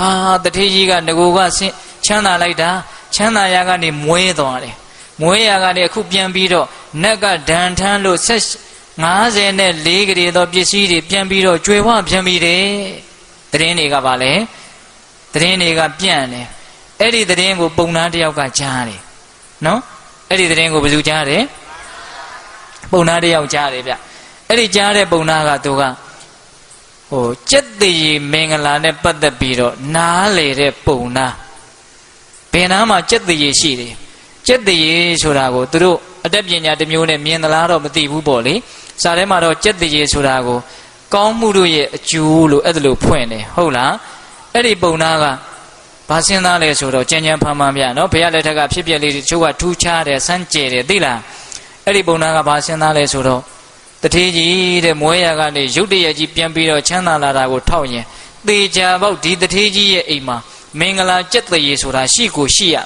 ဟာတထေးကြီးကငကိုကဆင်းချမ်းသာလိုက်တာချမ်းသာရာကနေမွေးသွားတယ်မွေးရာကနေအခုပြန်ပြီးတော့နက်ကဒဏ်ထမ်းလို့ဆက်54ကလေးသောပစ္စည်းတွေပြန်ပြီးတော့ကျွေဝပြန်ပြီးတယ်တရင်တွေကပါလေတရင်တွေကပြန့်တယ်အဲ့ဒီတရင်ကိုပုံနာတယောက်ကကြားတယ်နော်အဲ့ဒီတရင်ကိုဘယ်သူကြားတယ်ပုံနာတယောက်ကြားတယ်ဗျအဲ့ဒီကြားတဲ့ပုံနာကသူက ဟိုစက်တည်မင်္ဂလာနဲ့ပတ်သက်ပြီးတော့နားလေတဲ့ပုံနာဘယ်နားမှာစက်တည်ရှိတယ်စက်တည်ဆိုတာကိုသူတို့အတတ်ပညာတစ်မျိုးနဲ့မြင်သလားတော့မသိဘူးပေါ့လေစာထဲမှာတော့စက်တည်ဆိုတာကိုကောင်းမှုတို့ရဲ့အကျိုးလို့အဲ့ဒါလို့ဖွင့်တယ်ဟုတ်လားအဲ့ဒီပုံနာကဘာစဉ်းစားလဲဆိုတော့ကြံကြံဖန်ဖန်ပြနော်ဘုရားလက်ထက်ကဖြစ်ပျက်လေးတွေတချို့ကထူးခြားတယ်စမ်းကြယ်တယ်သိလားအဲ့ဒီပုံနာကဘာစဉ်းစားလဲဆိုတော့ တထေးကြီးတဲ့မွဲရကနေရုတ်တရက်ကြီးပြန်ပြီးတော့ချမ်းသာလာတာကိုထောက်ရင်သေချာပေါက်ဒီတထေးကြီးရဲ့အိမ်မှာမင်္ဂလာကြက်တရေဆိုတာရှိကိုရှိရ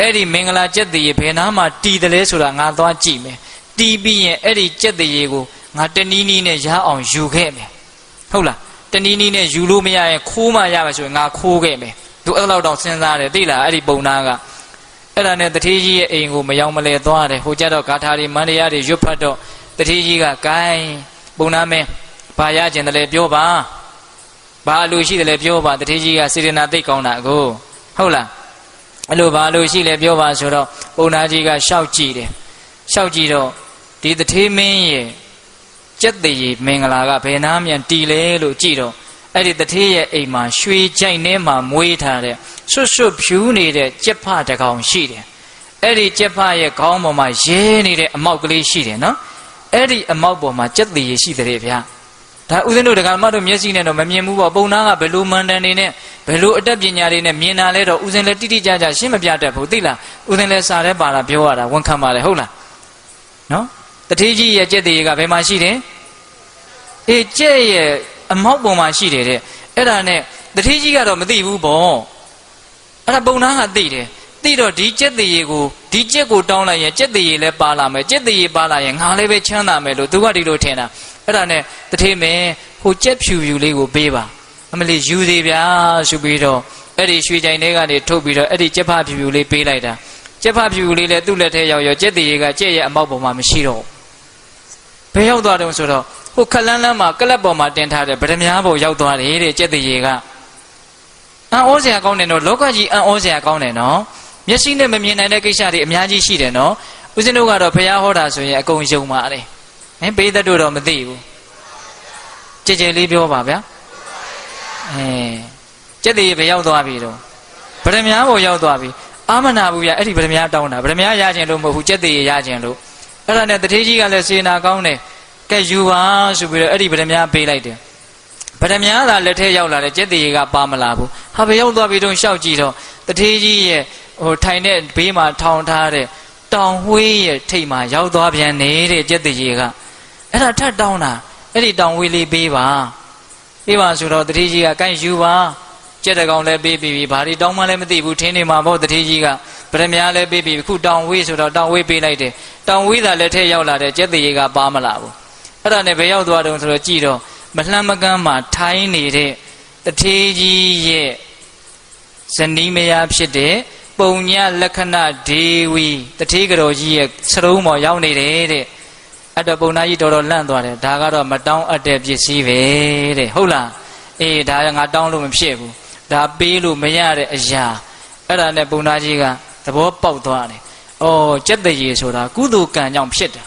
အဲ့ဒီမင်္ဂလာကြက်တရေဘယ်နာမှာတီတယ်လဲဆိုတာငါသွားကြည့်မယ်တီးပြီးရင်အဲ့ဒီကြက်တရေကိုငါတနည်းနည်းနဲ့ရအောင်ယူခဲ့မယ်ဟုတ်လားတနည်းနည်းနဲ့ယူလို့မရရင်ခိုးမှရမယ်ဆိုရင်ငါခိုးခဲ့မယ်သူအဲ့လောက်တောင်စဉ်းစားတယ်သိလားအဲ့ဒီပုံနာကအဲ့ဒါနဲ့တထေးကြီးရဲ့အိမ်ကိုမရောက်မလဲသွားတယ်ဟိုကြတော့ဂါထာတွေမန္တရားတွေရွတ်ဖတ်တော့ တတိကြီးကဂိုင်းပုံနာမင်းဘာရကျင်တယ်လဲပြောပါဘာလူရှိတယ်လဲပြောပါတတိကြီးကစေရနာသိတ်ကောင်းတာကိုဟုတ်လားအဲ့လိုဘာလူရှိလဲပြောပါဆိုတော့ပုံနာကြီးကရှောက်ကြည့်တယ်ရှောက်ကြည့်တော့ဒီတထေးမင်းရဲ့ကြက်တရေမင်္ဂလာကဘယ်နာမြန်တီလဲလို့ကြည့်တော့အဲ့ဒီတထေးရဲ့အိမ်မှာရွှေကြိုက်ထဲမှာမွေးထားတဲ့ဆွတ်ဆွတ်ဖြူနေတဲ့ကြက်ဖတကောင်ရှိတယ်အဲ့ဒီကြက်ဖရဲ့ခေါင်းပေါ်မှာရဲနေတဲ့အမောက်ကလေးရှိတယ်နော် အဲ့ဒီအမောက်ပေါ်မှာကြက်တည်ရရှိတဲ့ဗျာဒါဥစဉ်တို့ဒကာမတို့မျက်စိနဲ့တော့မမြင်ဘူးပေါ့ပုံနာကဘယ်လိုမှန်တန်နေနဲ့ဘယ်လိုအတတ်ပညာတွေနဲ့မြင်တာလဲတော့ဥစဉ်လည်းတိတိကျကျရှင်းမပြတတ်ဘူးသိလားဥစဉ်လည်းစားရဲပါတာပြောရတာဝန်ခံပါလေဟုတ်လားနော်တထေးကြီးရဲ့ကြက်တည်ကဘယ်မှာရှိတယ်အေးကြက်ရဲ့အမောက်ပေါ်မှာရှိတယ်တဲ့အဲ့ဒါနဲ့တထေးကြီးကတော့မသိဘူးပေါ့အဲ့ဒါပုံနာကသိတယ် သိတော့ဒီကြက်တရေကိုဒီကြက်ကိုတောင်းလိုက်ရင်ကြက်တရေလည်းပါလာမယ်ကြက်တရေပါလာရင်ငါလည်းပဲချမ်းသာမယ်လို့သူကဒီလိုထင်တာအဲ့ဒါနဲ့တထေးမင်းဟိုကြက်ဖြူဖြူလေးကိုပေးပါအမလေးယူသေးဗျာဆိုပြီးတော့အဲ့ဒီရွှေကြိုင်ထဲကနေထုတ်ပြီးတော့အဲ့ဒီကြက်ဖဖြူဖြူလေးပေးလိုက်တာကြက်ဖဖြူဖြူလေးလည်းသူ့လက်ထဲရောက်ရောကြက်တရေကကြက်ရဲ့အမောက်ပေါ်မှာမရှိတော့ဘယ်ရောက်သွားတုံးဆိုတော့ဟိုခလန်းလန်းမှာကလပ်ပေါ်မှာတင်ထားတဲ့ဗဒမြားပေါ်ရောက်သွားတယ်တဲ့ကြက်တရေကအံ့ဩစရာကောင်းတယ်နော်လောကကြီးအံ့ဩစရာကောင်းတယ်နော် မျက်စိနဲ့မမြင်နိုင်တဲ့ကိစ္စတွေအများကြီးရှိတယ်နော်ဦးဇင်းတို့ကတော့ဘုရားဟောတာဆိုရင်အကုန်ယုံပါတယ်ဟင်ဘေးသက်တို့တော့မသိဘူးကြည်ကြည်လေးပြောပါဗျာအဲကျက်တည်းဘယ်ရောက်သွားပြီတော့ဗရမယာဘုံရောက်သွားပြီအာမနာဘူးဗျာအဲ့ဒီဗရမယာတောင်းတာဗရမယာရခြင်းလို့မဟုတ်ဘူးကျက်တည်းရခြင်းလို့အဲ့ဒါနဲ့တထေးကြီးကလည်းစေနာကောင်းတယ်ကဲယူပါဆိုပြီးတော့အဲ့ဒီဗရမယာပေးလိုက်တယ်ဗရမယာသာလက်ထဲရောက်လာတဲ့ကျက်တည်းကပါမလာဘူးဟာဘယ်ရောက်သွားပြီတော့ရှောက်ကြည့်တော့တထေးကြီးရဲ့ ဟိုထိုင်တဲ့ဘေးမှာထောင်ထားတဲ့တောင်ဝှေးရဲ့ထိတ်မှာရောက်သွားပြန်နေတဲ့ကြက်တရေကအဲ့ဒါထပ်တောင်းတာအဲ့ဒီတောင်ဝှေးလေးပေးပါပေးပါဆိုတော့တတိကြီးကကိုင်းယူပါကြက်တကောင်လည်းပေးပြီးပြီဘာဒီတောင်းမှလည်းမသိဘူးထင်းနေမှာပေါ့တတိကြီးကဗရမ ्या လည်းပေးပြီးခုတောင်ဝှေးဆိုတော့တောင်ဝှေးပေးလိုက်တယ်တောင်ဝှေးသာလည်းထဲရောက်လာတဲ့ကြက်တရေကပါမလာဘူးအဲ့ဒါနဲ့ဘယ်ရောက်သွားတုံးဆိုတော့ကြည့်တော့မလှမ်းမကမ်းမှာထိုင်းနေတဲ့တထေးကြီးရဲ့ဇနီးမယားဖြစ်တဲ့ ပုံညလက္ခဏဒေဝီတထေးကတော်ကြီးရဲ့စရုံးပေါ်ရောက်နေတယ်တဲ့အဲ့တော့ပုံနာကြီးတော်တော်လန့်သွားတယ်ဒါကတော့မတောင်းအပ်တဲ့ပစ္စည်းပဲတဲ့ဟုတ်လားအေးဒါကငါတောင်းလို့မဖြစ်ဘူးဒါပေးလို့မရတဲ့အရာအဲ့ဒါနဲ့ပုံနာကြီးကသဘောပေါက်သွားတယ်ဩကြက်တရေဆိုတာကုသိုလ်ကံကြောင့်ဖြစ်တာ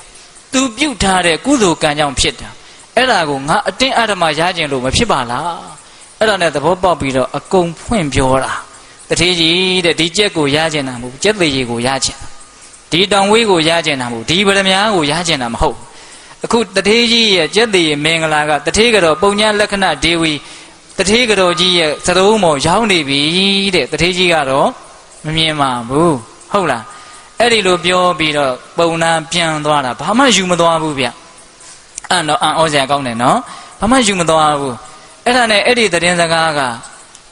သူပြုတ်ထားတဲ့ကုသိုလ်ကံကြောင့်ဖြစ်တာအဲ့ဒါကိုငါအတင်းအဓမ္မရခြင်းလို့မဖြစ်ပါလားအဲ့ဒါနဲ့သဘောပေါက်ပြီးတော့အကုန်ဖွင့်ပြောတာ တထေးကြီးတဲ့ဒီကြက်ကိုရကျင်တာမဟုတ်ကြက်သေးကြီးကိုရကျင်တာဒီတောင်ဝေးကိုရကျင်တာမဟုတ်ဒီဗရမ ्या ကိုရကျင်တာမဟုတ်အခုတထေးကြီးရဲ့ကြက်သေးမင်္ဂလာကတထေးကတော့ပုံညာလက္ခဏဒေဝီတထေးကတော့ကြီးရဲ့သရုံးမော်ရောက်နေပြီတဲ့တထေးကြီးကတော့မမြင်ပါဘူးဟုတ်လားအဲ့ဒီလိုပြောပြီးတော့ပုံနာပြန်သွားတာဘာမှယူမသွားဘူးဗျအဲ့တော့အံ့ဩစရာကောင်းတယ်နော်ဘာမှယူမသွားဘူးအဲ့ဒါနဲ့အဲ့ဒီသတင်းစကားက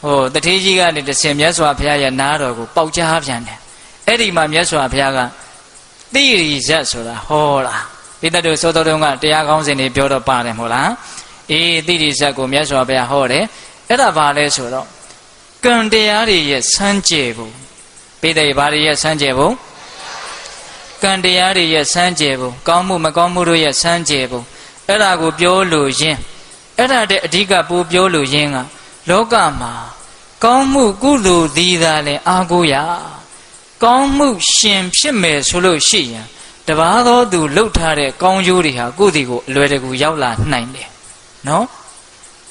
ဟိုတထေးကြီးကနေတဆင်မြတ်စွာဘုရားရဲ့နားတော်ကိုပေါက်ကြားပြန်တယ်အဲ့ဒီမှာမြတ်စွာဘုရားကတိရိဇတ်ဆိုတာဟောတာပိဿတုသောတော်တုံးကတရားကောင်းစဉ်တွေပြောတော့ပါတယ်မဟုတ်လားအေးတိရိဇတ်ကိုမြတ်စွာဘုရားဟောတယ်အဲ့ဒါဘာလဲဆိုတော့ကံတရားတွေရဲ့စမ်းကြယ်ဖို့ပိဋကဘာတွေရဲ့စမ်းကြယ်ဖို့ကံတရားတွေရဲ့စမ်းကြယ်ဖို့ကောင်းမှုမကောင်းမှုတို့ရဲ့စမ်းကြယ်ဖို့အဲ့ဒါကိုပြောလို့ရင်းအဲ့ဒါတဲ့အဓိကပိုပြောလို့ရင်းက လောကမှာကောင်းမှုကုသိုလ်သည်သာလဲအားကိုးရကောင်းမှုရှင်ဖြစ်မယ်ဆိုလို့ရှိရင်တပါးသောသူလှုပ်ထားတဲ့ကောင်းကျိုးတွေဟာကိုယ့်ဒီကိုအလွယ်တကူရောက်လာနိုင်တယ်နော်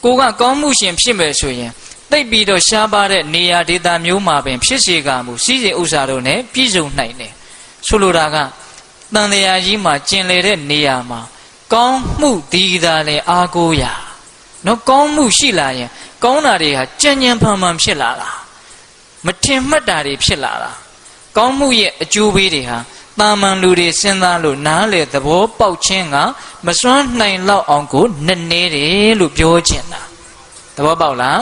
ကိုကကောင်းမှုရှင်ဖြစ်မယ်ဆိုရင်တိတ်ပြီးတော့ရှားပါတဲ့နေရာဒေသမျိုးမှာပင် ဖြစ်စေကမူစီစဉ်ဥစ္စာတို့ ਨੇ ပြည့်စုံနိုင်တယ်ဆိုလိုတာကတန်တရားကြီးမှာကျင်လေတဲ့နေရာမှာကောင်းမှုဒီသာလဲအားကိုးရနော်ကောင်းမှုရှိလာရင် ကောင်းတာတွေဟာကြံ့ကြံ့ဖန်ဖန်ဖြစ်လာတာမထင်မှတ်တာတွေဖြစ်လာတာကောင်းမှုရဲ့အကျိုးပေးတွေဟာတာမန်လူတွေစဉ်းစားလို့နားလေသဘောပေါက်ခြင်းကမစွမ်းနိုင်လောက်အောင်ကိုနည်းနည်းတယ်လို့ပြောချင်တာသဘောပေါက်လား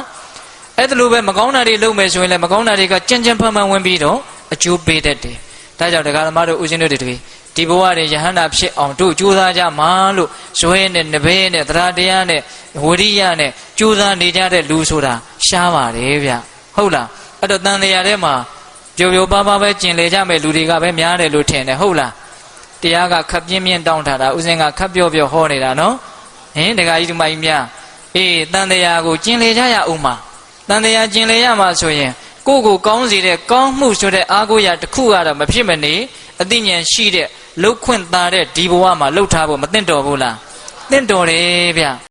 အဲ့ဒါလိုပဲမကောင်းတာတွေလုပ်မယ်ဆိုရင်လည်းမကောင်းတာတွေကကြံ့ကြံ့ဖန်ဖန်ဝင်ပြီးတော့အကျိုးပေးတတ်တယ်ဒါကြောင့်တရားဓမ္မတို့ဦးဇင်းတို့တွေ ဒီဘဝတွေယဟန္တာဖြစ်အောင်တို့ကြိုးစားကြမှာလို့ဇွဲနဲ့နဘဲနဲ့သရတရားနဲ့ဝရိယနဲ့ကြိုးစားနေကြတဲ့လူဆိုတာရှားပါတယ်ဗျဟုတ်လားအဲ့တော့တန်တရားထဲမှာပျော်ပျော်ပါးပါးပဲကျင်လေကြမဲ့လူတွေကပဲများတယ်လို့ထင်တယ်ဟုတ်လားတရားကခပ်ပြင်းပြင်းတောင်းထားတာဥစဉ်ကခပ်ပြော့ပြော့ဟောနေတာနော်ဟင်ဒကာကြီးဒီမကြီးများအေးတန်တရားကိုကျင်လေကြရအောင်ပါတန်တရားကျင်လေရမှာဆိုရင်ကိုယ့်ကိုကောင်းစေတဲ့ကောင်းမှုဆိုတဲ့အားကိုးရာတစ်ခုကတော့မဖြစ်မနေအသိဉာဏ်ရှိတဲ့ လှုပ်ခွင့်သားတဲ့ဒီဘဝမှာလှုပ်ထားဖို့မသင့်တော်ဘူးလားသင့်တော်တယ်ဗျ